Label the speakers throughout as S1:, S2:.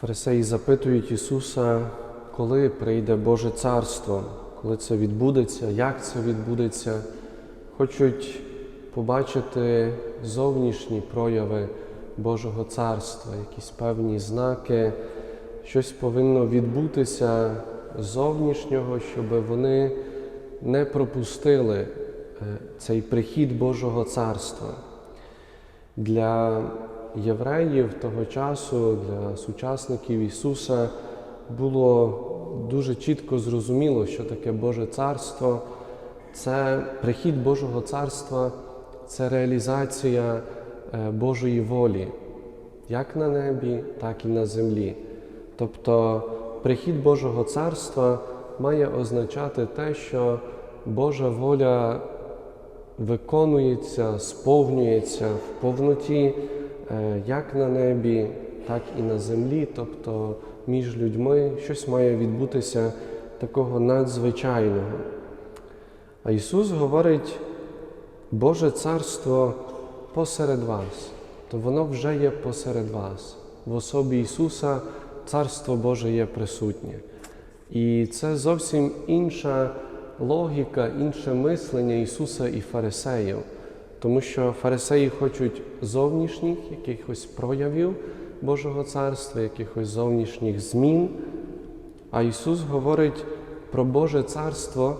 S1: Фарисеї запитують Ісуса, коли прийде Боже Царство, коли це відбудеться, як це відбудеться. Хочуть побачити зовнішні прояви Божого Царства, якісь певні знаки, щось повинно відбутися зовнішнього, щоб вони не пропустили е, цей прихід Божого Царства. Для євреїв того часу, для сучасників Ісуса було дуже чітко зрозуміло, що таке Боже Царство. Це прихід Божого Царства, це реалізація е, Божої волі, як на небі, так і на землі. Тобто прихід Божого Царства має означати те, що Божа воля виконується, сповнюється в повноті, як на небі, так і на землі, тобто між людьми щось має відбутися такого надзвичайного. А Ісус говорить, Боже Царство посеред вас, то воно вже є посеред вас. В особі Ісуса Царство Боже є присутнє. І це зовсім інша логіка, інше мислення Ісуса і фарисеїв. Тому що фарисеї хочуть зовнішніх якихось проявів Божого Царства, якихось зовнішніх змін. А Ісус говорить про Боже Царство,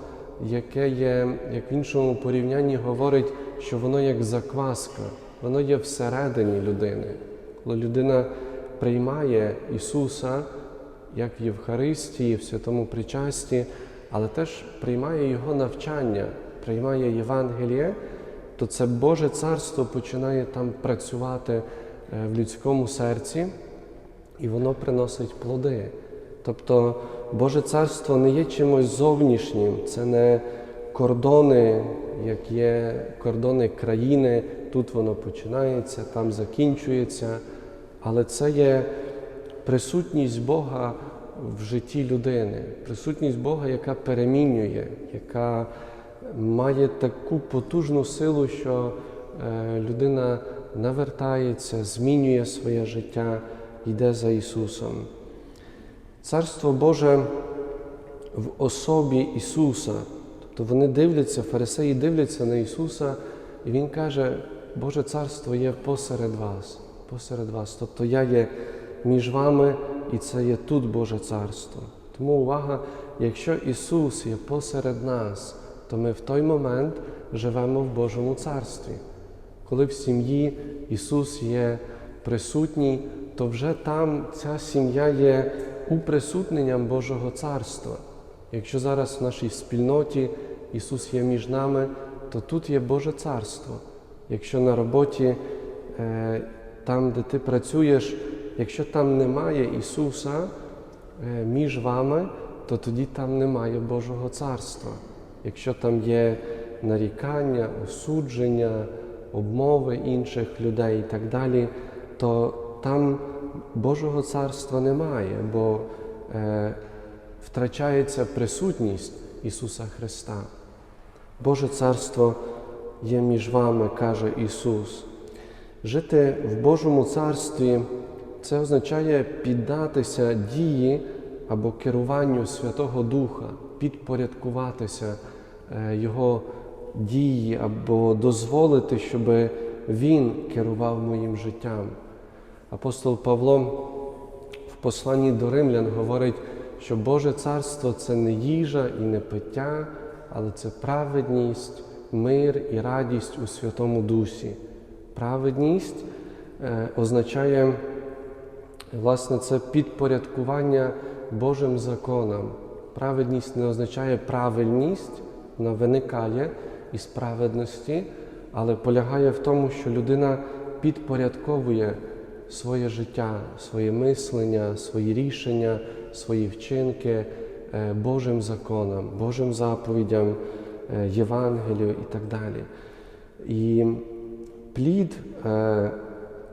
S1: яке є, як в іншому порівнянні говорить, що воно як закваска, воно є всередині людини. Коли людина приймає Ісуса, як в Євхаристії, в святому причасті, але теж приймає Його навчання, приймає Євангеліє, то це Боже Царство починає там працювати е, в людському серці, і воно приносить плоди. Тобто Боже Царство не є чимось зовнішнім, це не кордони, як є кордони країни, тут воно починається, там закінчується, але це є присутність Бога в житті людини, присутність Бога, яка перемінює, яка має таку потужну силу, що е, людина навертається, змінює своє життя, йде за Ісусом. Царство Боже в особі Ісуса. Тобто вони дивляться, фарисеї дивляться на Ісуса, і Він каже, Боже Царство є посеред вас, посеред вас. Тобто я є між вами, і це є тут Боже Царство. Тому увага, якщо Ісус є посеред нас, то ми в той момент живемо в Божому Царстві. Коли в сім'ї Ісус є присутній, то вже там ця сім'я є уприсутненням Божого Царства. Якщо зараз в нашій спільноті Ісус є між нами, то тут є Боже Царство. Якщо на роботі, е, там, де ти працюєш, якщо там немає Ісуса е, між вами, то тоді там немає Божого Царства. Якщо там є нарікання, осудження, обмови інших людей і так далі, то там Божого царства немає, бо е, втрачається присутність Ісуса Христа. Боже Царство є між вами, каже Ісус. Жити в Божому царстві це означає піддатися дії або керуванню Святого Духа, підпорядкуватися е, Його дії або дозволити, щоб Він керував моїм життям. Апостол Павло в посланні до римлян говорить, що Боже Царство це не їжа і не пиття, але це праведність, мир і радість у Святому Дусі. Праведність е, означає, власне, це підпорядкування Божим законам. Праведність не означає правильність, вона виникає із праведності, але полягає в тому, що людина підпорядковує своє життя, своє мислення, свої рішення, свої вчинки е, Божим законам, Божим заповідям, е, Євангелію і так далі. І плід е,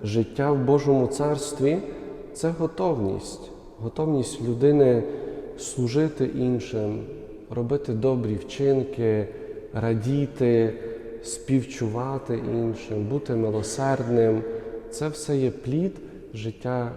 S1: життя в Божому царстві це готовність, готовність людини служити іншим, робити добрі вчинки, радіти, співчувати іншим, бути милосердним. Це все є плід життя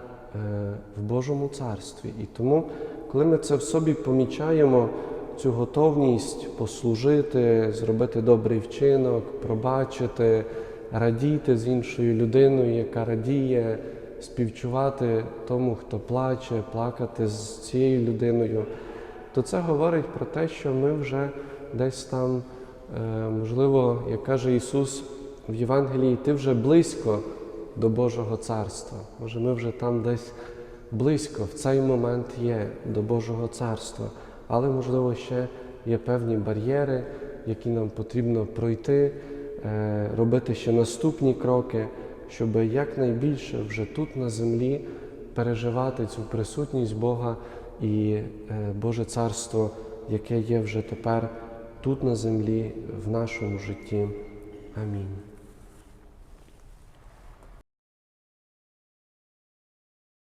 S1: в Божому царстві. І тому, коли ми це в собі помічаємо, цю готовність послужити, зробити добрий вчинок, пробачити, радіти з іншою людиною, яка радіє, співчувати тому, хто плаче, плакати з цією людиною, то це говорить про те, що ми вже десь там, е, можливо, як каже Ісус в Євангелії, ти вже близько до Божого царства. Може, ми вже там десь близько в цей момент є до Божого царства, але, можливо, ще є певні бар'єри, які нам потрібно пройти, е, робити ще наступні кроки, щоб якнайбільше вже тут на землі переживати цю присутність Бога і е, Боже царство, яке є вже тепер тут на землі, в нашому житті. Амінь.